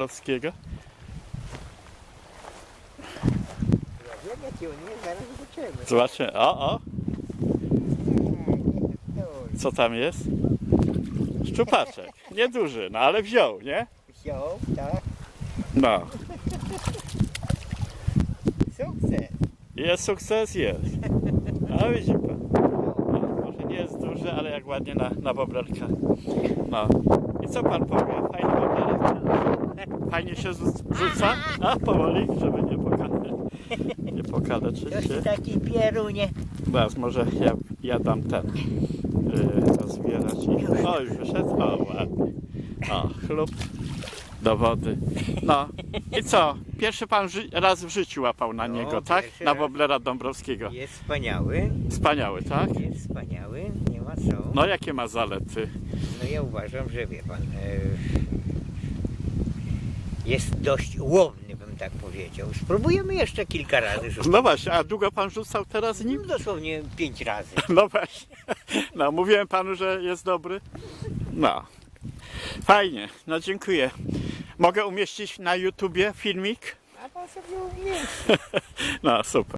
Zobaczymy. Zobaczmy. O, o, co tam jest? Szczupaczek. Nieduży, no ale wziął, nie? Wziął, tak. No. Sukces. Jest sukces, jest. A widzi pan. No, może nie jest duży, ale jak ładnie na, na boblerka. No. I co pan powie? Fajny boblerek? Fajnie się rzu- rzuca? A, powoli, żeby nie pokaleczyć. Nie pokaleczyć się. taki pierunie. Teraz może ja, ja dam ten yy, rozbierać i... O, już wyszedł? O, ładnie. O, chlub do wody. No i co? Pierwszy pan ży- raz w życiu łapał na No, niego, tak? Na woblera Dąbrowskiego. Jest wspaniały. Wspaniały, tak? Jest wspaniały. Nie ma co. No jakie ma zalety? No ja uważam, że wie pan. Jest dość łowny, bym tak powiedział. Spróbujemy jeszcze kilka razy rzucić. No właśnie, a długo pan rzucał teraz nim? No, dosłownie pięć razy. No właśnie. No mówiłem panu, że jest dobry. No. Fajnie, no dziękuję. Mogę umieścić na YouTubie filmik? A pan sobie umie. No super.